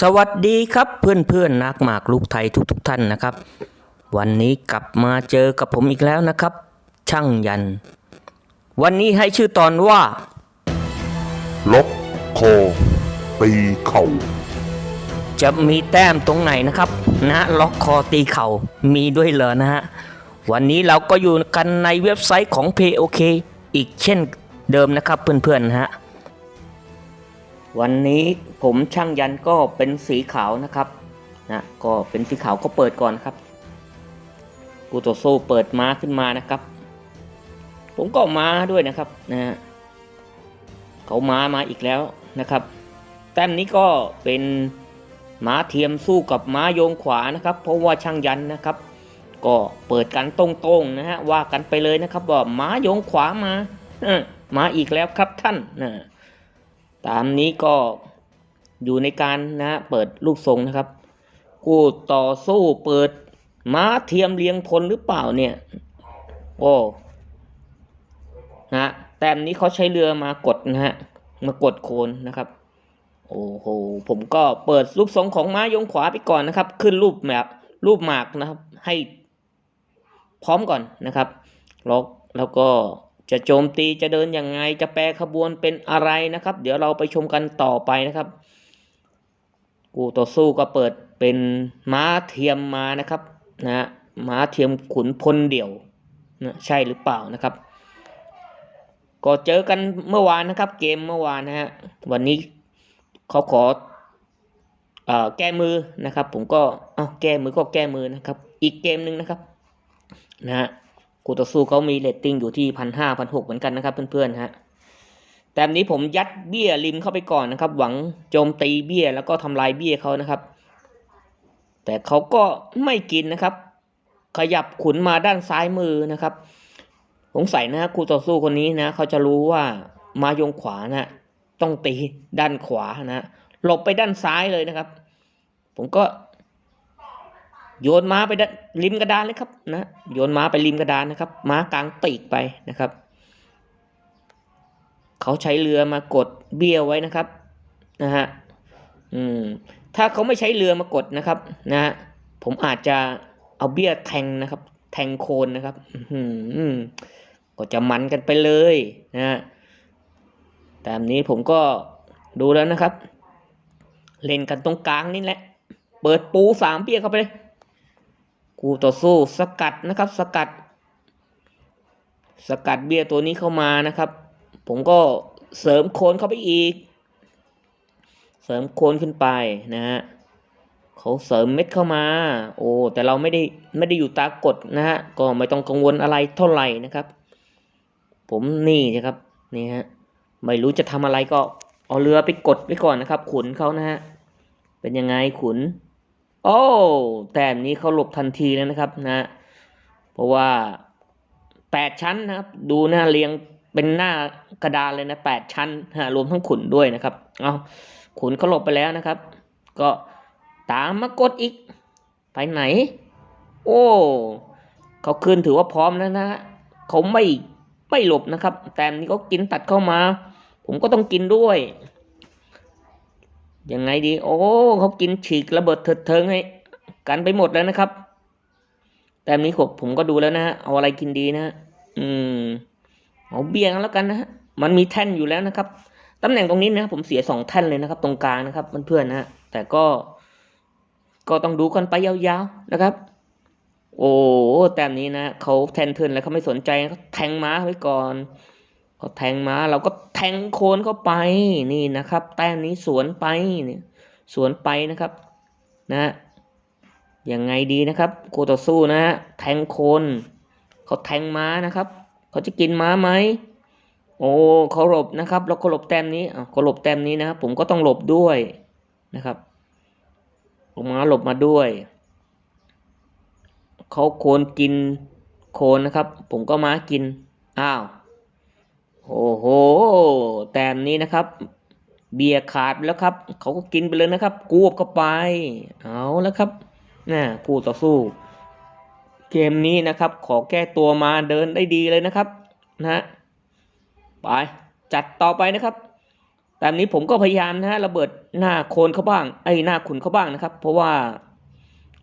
สวัสดีครับเพื่อนเพื่อนๆนักหมากลูกไทยทุกๆทท่านนะครับ วันนี้กลับมาเจอกับผมอีกแล้วนะครับ ช่างยัน วันนี้ให้ชื่อตอนว่า ล็อกคอตีเข่าจะมีแต้มตรงไหนนะครับนะล็อกคอตีเข่ามีด้วยเหรอนะฮะวันนี้เราก็อยู่กันในเว็บไซต์ของ POK อีกเช่นเดิมนะครับเพื่อนๆนะฮะ วันนี้ผมช่างยันก็เป็นสีขาวนะครับนะก็เป็นสีขาวก็เปิดก่อนครับกูโตโซเปิดม้าขึ้นมานะครับ ผมก็ม้าด้วยนะครับนะเขาม้ามาอีกแล้วนะครับแต้มนี้ก็เป็นม้าเทียมสู้กับม้าโยงขวานะครับ เพราะว่าช่างยันนะครับ ก็เปิดกันตรงๆนะฮะว่ากันไปเลยนะครับว่าม้าโยงขวามามาอีกแล้วครับท่านนะ ตามนี้ก็อยู่ในการนะฮะเปิดลูกทรงนะครับ กูต่อสู้เปิดม้าเทียมเลี้ยงพลหรือเปล่าเนี่ย โอ้นะฮะแต้มนี้เขาใช้เรือมากดนะฮะ มากดโคนนะครับ โอ้โห ผมก็เปิดรูปทรงของม้ายงขวาไปก่อนนะครับ ขึ้นรูปแบบรูปหมากนะครับ ให้พร้อมก่อนนะครับแล้วแล้วก็ จะโจมตีจะเดินยังไงจะแปรขบวนเป็นอะไรนะครับ เดี๋ยวเราไปชมกันต่อไปนะครับ กูต่อสู้ก็เปิดเป็นม้าเทียมมานะครับนะฮะม้าเทียมขุนพลเดี่ยวนะใช่หรือเปล่านะครับ ก็เจอกันเมื่อวานนะครับ เกมเมื่อวานนะฮะวันนี้เขาขอเอ่อแก้มือนะครับ ผมก็เอาแก้มือก็แก้มือนะครับ อีกเกมหนึ่งนะครับ นะฮะ กูต่อสู้เขามีเรตติ้งอยู่ที่พันห้าพันหกเหมือนกันนะครับเพื่อนๆฮะแต่นี้ผมยัดเบี้ยริมเข้าไปก่อนนะครับ หวังโจมตีเบี้ยแล้วก็ทำลายเบี้ยเขานะครับ แต่เขาก็ไม่กินนะครับ ขยับขุนมาด้านซ้ายมือนะครับสงสัยนะฮะคู่ต่อสู้คนนี้นะเขาจะรู้ว่ามายงขวานะต้องตีด้านขวานะหลบไปด้านซ้ายเลยนะครับ ผมก็ โยนม้าไปด้านริมกระดานเลยครับนะโยนม้าไปริมกระดานนะครับ ม้ากลางปีกไปนะครับ เขาใช้เรือมากดเบี้ยวไว้นะครับนะฮะอืมถ้าเขาไม่ใช้เรือมากดนะครับนะฮะผมอาจจะเอาเบี้ยแทงนะครับ แทงโคนนะครับอื้อหือก็จะมันกันไปเลยนะฮะตามนี้ผมก็ดูแล้วนะครับ เล่นกันตรงกลางนี่แหละ เปิดปูสามเปียเข้าไปเลย กูต่อสู้สกัดนะครับ สกัด สกัดเบียร์ตัวนี้เข้ามานะครับ ผมก็เสริมโคนเข้าไปอีก เสริมโคนขึ้นไปนะฮะเขาเสริมเม็ดเข้ามา โอ้แต่เราไม่ได้ไม่ได้อยู่ตากดนะฮะก็ไม่ต้องกังวลอะไรเท่าไหร่นะครับ ผมนี่นะครับนี่ฮะไม่รู้จะทำอะไรก็เอาเรือไปกดไว้ก่อนนะครับ ขุนเขานะฮะเป็นยังไงขุน โอ้แต่อันนี้เขาหลบทันทีแล้วนะครับนะ เพราะว่าแปดชั้นนะครับ ดูหน้าเรียงเป็นหน้ากระดานเลยนะแปดชั้นฮะรวมทั้งขุนด้วยนะครับ เอาขุนเขาหลบไปแล้วนะครับ ก็ตามมากดอีก ไปไหน โอ้เขาคืนถือว่าพร้อมแล้วนะฮะเขาไม่ไม่หลบนะครับ แต่อันนี้ก็กินตัดเข้ามา ผมก็ต้องกินด้วย ยังไงดี โอ้เขากินฉีกระเบิดเถิดเทิงให้ กันไปหมดแล้วนะครับ แต่นี้ผมผมก็ดูแล้วนะฮะเอาอะไรกินดีนะฮะอืมเอาเบียร์กันแล้วกันนะฮะมันมีแท่นอยู่แล้วนะครับตำแหน่งตรงนี้นะผมเสียสองแท่นเลยนะครับ ตรงกลางนะครับเพื่อนๆนะฮะแต่ก็ ก็ต้องดูกันไปยาวๆนะครับ โอ้แต้มนี้นะเขาแทนเทินแล้วเขาไม่สนใจเขาแทงม้าไว้ก่อน พอแทงมาเราก็แทงโคนเข้าไปนี่นะครับ แต้มนี้สวนไปเนี่ยสวนไปนะครับนะยังไงดีนะครับโคต่อสู้นะฮะแทงโคนเขาแทงม้านะครับ เขาจะกินม้าไหมโอ้เขาหลบนะครับแล้วก็หลบแต้มนี้อะเขาหลบแต้มนี้นะครับผมก็ต้องหลบด้วยนะครับเอาม้าหลบมาด้วยเขาโคนกินโคนนะครับ ผมก็ม้ากินอ้าว โอ้โห แต้มนี้นะครับ เบียร์ขาดไปแล้วครับ เขาก็กินไปเลยนะครับ กวบเข้าไป เอาแล้วครับน่ะคู่ต่อสู้ เกมนี้นะครับ ขอแก้ตัวมาเดินได้ดีเลยนะครับ นะฮะ ไป จัดต่อไปนะครับแต่อันนี้ผมก็พยายามนะฮะระเบิดหน้าโคนเขาบ้าง ไอ้หน้าขุนเขาบ้างนะครับ เพราะว่า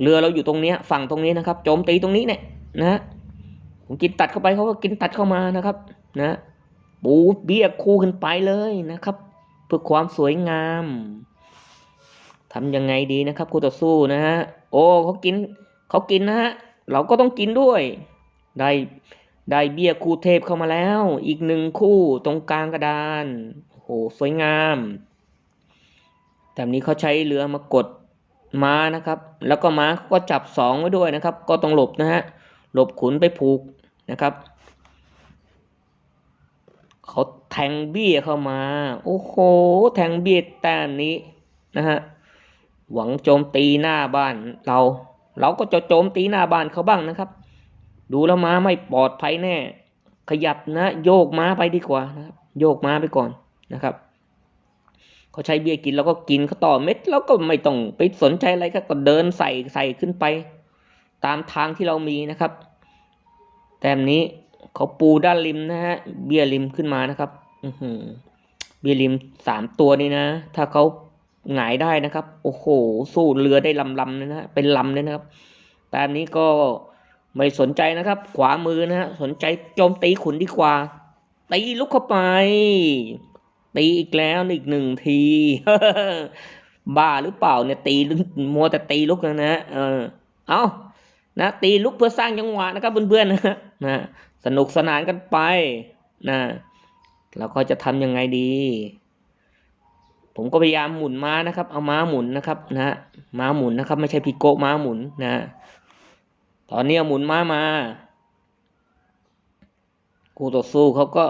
เรือเราอยู่ตรงเนี้ยฝั่งตรงนี้นะครับ โจมตีตรงนี้เนี่ยนะผมกินตัดเข้าไปเขาก็กินตัดเข้ามานะครับ นะ ปูเบี้ยคู่ขึ้นไปเลยนะครับ เพื่อความสวยงามทำยังไงดีนะครับคู่ต่อสู้นะฮะโอ้เขากินเขากินนะฮะเราก็ต้องกินด้วย ได้ได้เบี้ยคู่เทพเข้ามาแล้ว อีกหนึ่งคู่ตรงกลางกระดานโอ้โหสวยงามแต่นี้เขาใช้เรือมากดม้านะครับ แล้วก็ม้าเขาก็จับสองไว้ด้วยนะครับ ก็ต้องหลบนะฮะหลบขุนไปผูกนะครับ เขาแทงเบี้ยเข้ามา โอ้โห แทงเบี้ยแต้มนี้นะฮะ หวังโจมตีหน้าบ้านเรา เราก็จะโจมตีหน้าบ้านเขาบ้างนะครับ ดูแล้วม้าไม่ปลอดภัยแน่ ขยับนะโยกม้าไปดีกว่านะครับ โยกม้าไปก่อนนะครับเขาใช้เบี้ยกินแล้วก็กินเขาต่อเม็ดแล้วก็ไม่ต้องไปสนใจอะไรก็ก็เดินใส่ใส่ขึ้นไป ตามทางที่เรามีนะครับ แต้มนี้ เขาปูด้านริมนะฮะ เบี้ยริมขึ้นมานะครับ อือหือเบี้ยริมสามตัวนี้นะ ถ้าเขาหงายได้นะครับ โอ้โห สู้เรือได้ลำลำเลยนะฮะ เป็นลำเลยนะครับแต้มนี้ก็ไม่สนใจนะครับ ขวามือนะฮะ สนใจโจมตีขุนดีกว่า ตีลุกเข้าไป ตีอีกแล้วอีกหนึ่งที บ้าหรือเปล่าเนี่ย ตีมัวแต่ตีลุกนะนะ เออ เอานะตีลุกเพื่อสร้างจังหวะนะครับเพื่อนๆนะนะ สนุกสนานกันไปนะเราก็จะทำยังไงดี ผมก็พยายามหมุนม้านะครับ เอาม้าหมุนนะครับนะม้าหมุนนะครับ ไม่ใช่พิโกม้าหมุนนะ ตอนนี้เอาหมุนม้ามากูต่อสู้เขาก็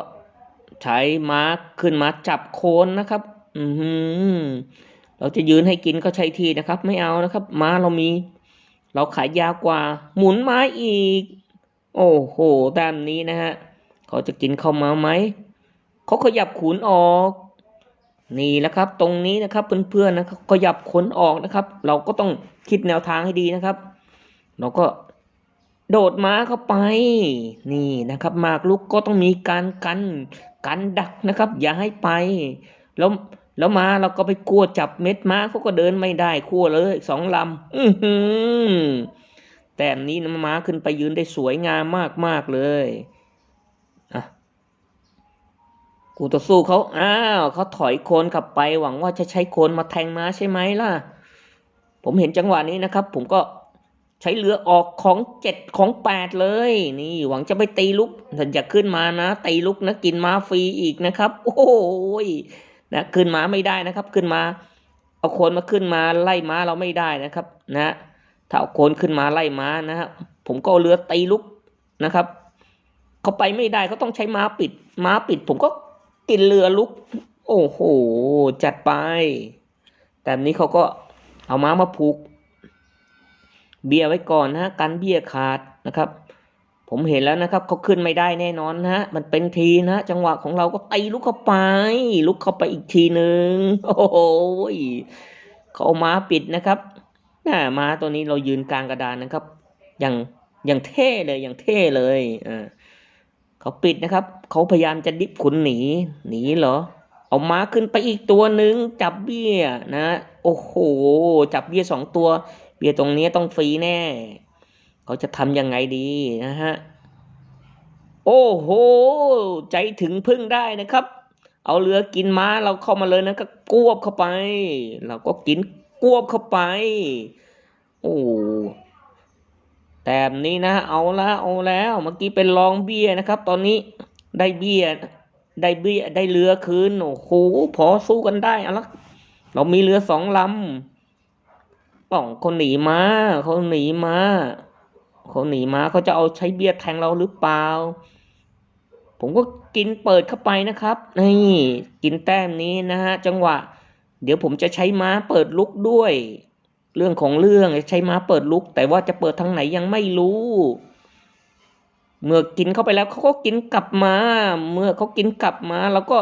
ใช้ม้าขึ้นมาจับโคนนะครับ อือหือเราจะยืนให้กินก็ใช้ทีนะครับ ไม่เอานะครับ ม้าเรามี เราขายยาวกว่า หมุนม้าอีก โอ้โหด้านนี้นะฮะ เขาจะกินเข้ามาไหม เขาขยับขุนออก นี่แหละครับ ตรงนี้นะครับเพื่อนๆนะครับขยับขนออกนะครับ เราก็ต้องคิดแนวทางให้ดีนะครับ เราก็โดดม้าเข้าไป นี่นะครับหมากลุกก็ต้องมีการกันกันดักนะครับ อย่าให้ไป แล้วแล้วม้าเราก็ไปกลัวจับเม็ดม้าเขาก็เดินไม่ได้คั่วเลยสองลำอือหือ ต้มนี้นะม้าขึ้นไปยืนได้สวยงามมากๆเลยอะกูต่อสู้เขาอ้าวเขาถอยโคนกลับไปหวังว่าจะใช้โคนมาแทงม้าใช่ไหมล่ะ ผมเห็นจังหวะนี้นะครับ ผมก็ใช้เรือออกของเจ็ดของแปดเลย นี่หวังจะไปตีลุกถ้าอยากขึ้นมานะตีลุกนะกินม้าฟรีอีกนะครับ โอ้ยนะขึ้นม้าไม่ได้นะครับ ขึ้นมา เอาโคนมาขึ้นมาไล่ม้าเราไม่ได้นะครับ นะ ถ้าเอาโคนขึ้นมาไล่ม้านะฮะผมก็เเรือตีลุกนะครับเขาไปไม่ได้เขาต้องใช้ม้าปิด ม้าปิด ผมก็กินเรือลุก โอ้โห จัดไป แต่นี้เขาก็เอาม้ามาผูก เบียไว้ก่อนนะกันเบียขาดนะครับ ผมเห็นแล้วนะครับเขาขึ้นไม่ได้แน่นอนนะมันเป็นทีนะจังหวะของเราก็ตีลุกเข้าไป ลุกเข้าไปอีกทีหนึ่งโอ้โหเขาเอาม้าปิดนะครับ น่าม้าตัวนี้เรายืนกลางกระดานนะครับ อย่างอย่างเท่เลยอย่างเท่เลยอ่าเขาปิดนะครับ เขาพยายามจะดิบขุนหนีหนีเหรอ เอาม้าขึ้นไปอีกตัวหนึ่งจับเบี้ยนะ โอ้โห จับเบี้ยสองตัว เบี้ยตรงนี้ต้องฟรีแน่ เขาจะทำยังไงดีนะฮะโอ้โห ใจถึงพึ่งได้นะครับ เอาเรือกินม้าเราเข้ามาเลยนะก็กวบเข้าไป เราก็กิน กวบเข้าไป โอ้แต่นี้นะ เอาละเอาแล้ว เมื่อกี้เป็นรองเบี้ยนะครับ ตอนนี้ได้เบี้ย ได้เบี้ย ได้เรือคืน โอ้โห พอสู้กันได้เอาละเรามีเรือสองลำป่องคนหนีมาเขาหนีมาเขาหนีมาเขาจะเอาใช้เบี้ยแทงเราหรือเปล่า ผมก็กินเปิดเข้าไปนะครับ นี่ กินแต้มนี้นะฮะ จังหวะ เดี๋ยวผมจะใช้ม้าเปิดลุกด้วย เรื่องของเรื่องใช้ม้าเปิดลุก แต่ว่าจะเปิดทางไหนยังไม่รู้ เมื่อกินเข้าไปแล้วเขาก็กินกลับมา เมื่อเขากินกลับมาเราก็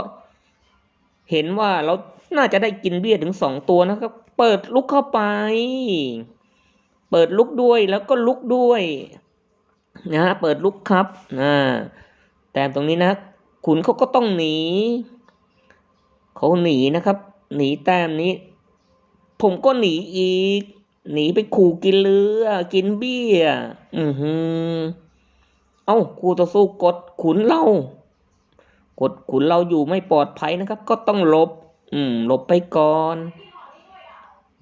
เห็นว่าเราน่าจะได้กินเบี้ยถึงสองตัวนะครับ เปิดลุกเข้าไป เปิดลุกด้วยแล้วก็ลุกด้วยนะฮะเปิดลุกครับนะแต่ตรงนี้นะ ขุนเขาก็ต้องหนี เขาหนีนะครับ หนีแต้มนี้ ผมก็หนีอีก หนีไปขู่กินเรือ กินเบี้ย อือหือ เอ้าคู่ต่อสู้กดขุนเรากดขุนเราอยู่ไม่ปลอดภัยนะครับ ก็ต้องหลบ อืมหลบไปก่อน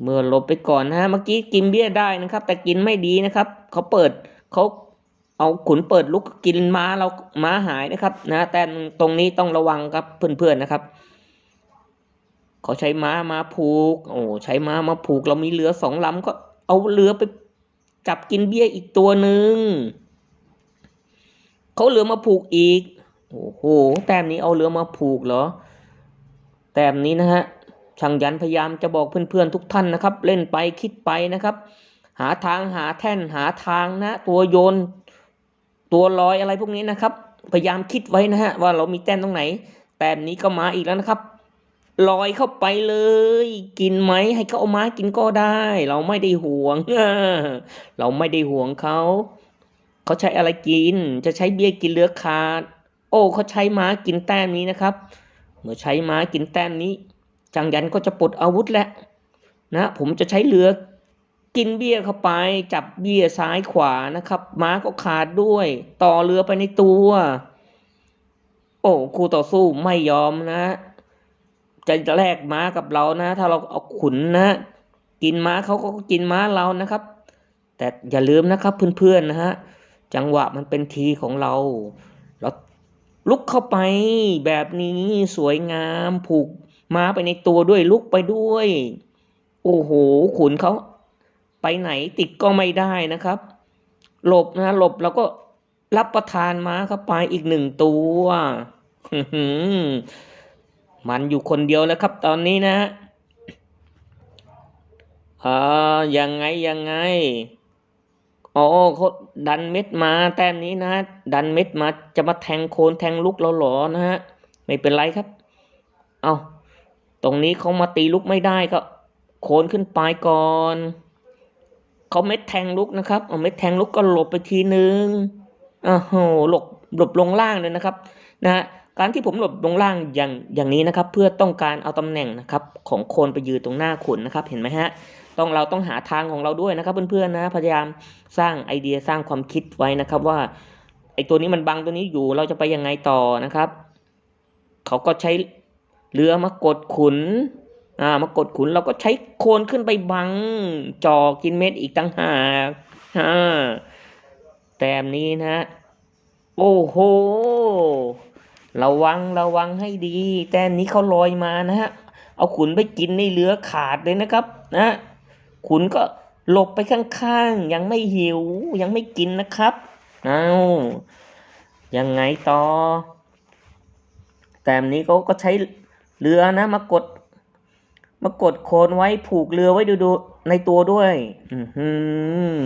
เมื่อหลบไปก่อนนะฮะเมื่อกี้กินเบี้ยได้นะครับ แต่กินไม่ดีนะครับเขาเปิดเขาเอาขุนเปิดลุกกินม้าเราม้าหายนะครับ นะแต่ตรงนี้ต้องระวังครับเพื่อนๆนะครับ เขาใช้ม้ามาผูก โอ้ใช้ม้ามาผูก เรามีเรือสองลำก็เอาเรือไปจับกินเบี้ยอีกตัวหนึ่งเขาเรือมาผูกอีก โอ้โห แต้มนี้เอาเรือมาผูกเหรอ แต้มนี้นะฮะ ช่างยันพยายามจะบอกเพื่อนๆทุกท่านนะครับ เล่นไปคิดไปนะครับ หาทางหาแท่นหาทางนะ ตัวโยน ตัวลอยอะไรพวกนี้นะครับ พยายามคิดไว้นะฮะว่าเรามีแต้มตรงไหน แต้มนี้ก็มาอีกแล้วนะครับ ลอยเข้าไปเลย กินไหมให้เขาเอามากินก็ได้ เราไม่ได้ห่วงเราไม่ได้ห่วงเขาเขาใช้อะไรกิน จะใช้เบี้ยกินเลือขาด โอ้เขาใช้ม้ากินแต้มนี้นะครับ เมื่อใช้ม้ากินแต้มนี้ จังยันก็จะปลดอาวุธแล้วนะ ผมจะใช้เรือกินเบี้ยเข้าไป จับเบี้ยซ้ายขวานะครับ ม้าก็ขาดด้วย ต่อเรือไปในตัว โอ้คู่ต่อสู้ไม่ยอมนะ จะแลกม้ากับเรานะ ถ้าเราเอาขุนนะ กินม้าเขาก็กินม้าเรานะครับ แต่อย่าลืมนะครับเพื่อนๆนะฮะจังหวะมันเป็นทีของเรา เราลุกเข้าไปแบบนี้สวยงามผูกม้าไปในตัวด้วยลุกไปด้วย โอ้โหขุนเขาไปไหนติดก็ไม่ได้นะครับหลบนะหลบแล้วก็รับประทานม้าเข้าไปอีกหนึ่งตัว มันอยู่คนเดียวแล้วครับตอนนี้นะอ่ายังไงยังไงอ๋อเขาดันเม็ดมาแต้มนี้นะ ดันเม็ดมาจะมาแทงโคนแทงลุกเราหรอนะฮะไม่เป็นไรครับ เอาตรงนี้เขามาตีลุกไม่ได้ก็ โคนขึ้นไปก่อนเขาเม็ดแทงลุกนะครับเอาเม็ดแทงลุกก็หลบไปทีนึงอ้าวโหหลบหลบลงล่างเลยนะครับ นะฮะ การที่ผมหลบลงล่างอย่างอย่างนี้นะครับ เพื่อต้องการเอาตำแหน่งนะครับของโคนไปยืนตรงหน้าขุนนะครับ เห็นไหมฮะต้องเราต้องหาทางของเราด้วยนะครับ เพื่อนๆนะพยายามสร้างไอเดียสร้างความคิดไว้นะครับ ว่าไอตัวนี้มันบังตัวนี้อยู่เราจะไปยังไงต่อนะครับ เขาก็ใช้เรือมากดขุนอ่ามากดขุนเราก็ใช้โคนขึ้นไปบังจอกินเม็ดอีกตั้งหากอ่าแต้มนี้นะ โอ้โห ระวังระวังให้ดี แต้มนี้เขาลอยมานะฮะ เอาขุนไปกินในเรือขาดเลยนะครับนะ ขุนก็หลบไปข้างๆ ยังไม่หิวยังไม่กินนะครับ เอายังไงต่อ แต้มนี้เขาก็ใช้เรือนะมากด มากดโคนไว้ผูกเรือไว้ดูดูในตัวด้วย อือหือ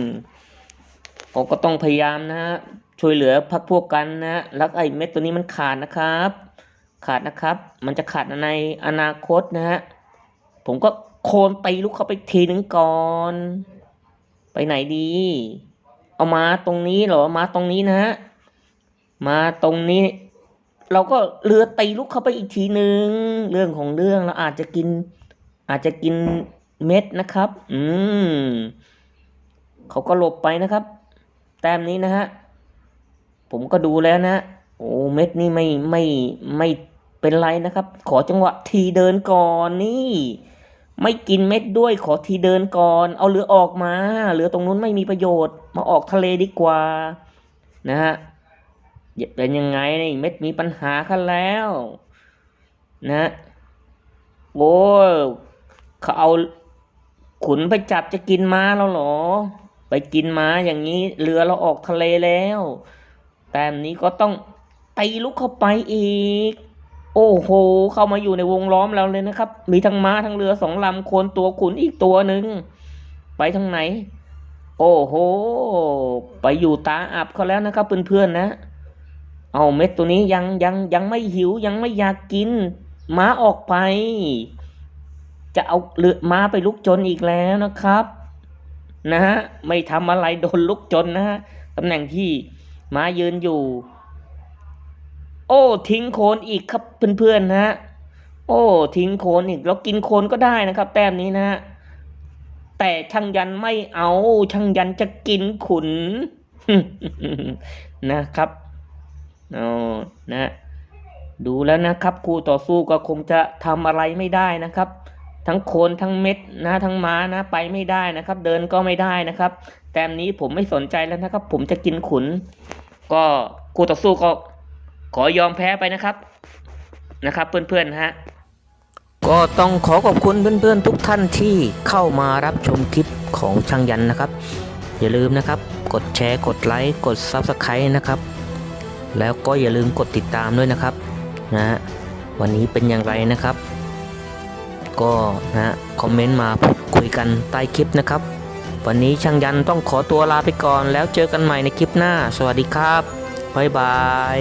ผมก็ต้องพยายามนะฮะ ช่วยเหลือพักพวกกันนะแล้วไอ้เม็ดตัวนี้มันขาดนะครับ ขาดนะครับ มันจะขาดในอนาคตนะฮะผมก็โคนตีลูกเข้าไปทีหนึ่งก่อน ไปไหนดี เอามาตรงนี้เหรอมาตรงนี้นะฮะมาตรงนี้ เราก็เรือตีลูกเข้าไปอีกทีหนึ่งเรื่องของเรื่องเราอาจจะกิน อาจจะกินเม็ดนะครับ อืมเขาก็หลบไปนะครับ แต้มนี้นะฮะ ผมก็ดูแล้วนะ โอ้เม็ดนี่ไม่ไม่ไม่เป็นไรนะครับ ขอจังหวะทีเดินก่อนนี่ ไม่กินเม็ดด้วยขอทีเดินก่อน เอาเรือออกมาเรือตรงนู้นไม่มีประโยชน์ มาออกทะเลดีกว่า นะฮะเป็นยังไงนี่เม็ดมีปัญหากันแล้ว นะโอ้เขาเอาขุนไปจับจะกินม้าแล้วเหรอ ไปกินม้าอย่างนี้เรือเราออกทะเลแล้ว แต้มนี้ก็ต้องตีลุกเข้าไปอีก โอ้โห เข้ามาอยู่ในวงล้อมเราเลยนะครับ มีทั้งม้าทั้งเรือสองลำโคนตัวขุนอีกตัวหนึ่ง ไปทางไหน โอ้โห ไปอยู่ตาอับเขาแล้วนะครับเพื่อนๆนะ เอาเม็ดตัวนี้ยังยังยังไม่หิวยังไม่อยากกิน ม้าออกไป จะเอาเรือม้าไปลุกจนอีกแล้วนะครับ นะฮะ ไม่ทำอะไรโดนลุกจนนะฮะตำแหน่งที่ ม้ายืนอยู่ โอ้ทิ้งโคนอีกครับเพื่อนๆนะฮะโอ้ทิ้งโคนอีกเรากินโคนก็ได้นะครับ แต้มนี้นะฮะแต่ช่างยันไม่เอาช่างยันจะกินขุนนะครับอ๋อนะ ดูแล้วนะครับคู่ต่อสู้ก็คงจะทำอะไรไม่ได้นะครับ ทั้งโคนทั้งเม็ดนะทั้งม้านะ ไปไม่ได้นะครับ เดินก็ไม่ได้นะครับ แต้มนี้ผมไม่สนใจแล้วนะครับ ผมจะกินขุน ก็คู่ต่อสู้ก็ขอยอมแพ้ไปนะครับนะครับ เพื่อนๆฮะก็ต้องขอขอบคุณเพื่อนๆทุกท่านที่เข้ามารับชมคลิปของช่างยันนะครับ อย่าลืมนะครับ กดแชร์กดไลค์กด Subscribe นะครับ แล้วก็อย่าลืมกดติดตามด้วยนะครับนะฮะวันนี้เป็นอย่างไรนะครับ ก็นะฮะคอมเมนต์มาพูดคุยกันใต้คลิปนะครับ วันนี้ช่างยันต้องขอตัวลาไปก่อนแล้วเจอกันใหม่ในคลิปหน้า สวัสดีครับ บ๊ายบาย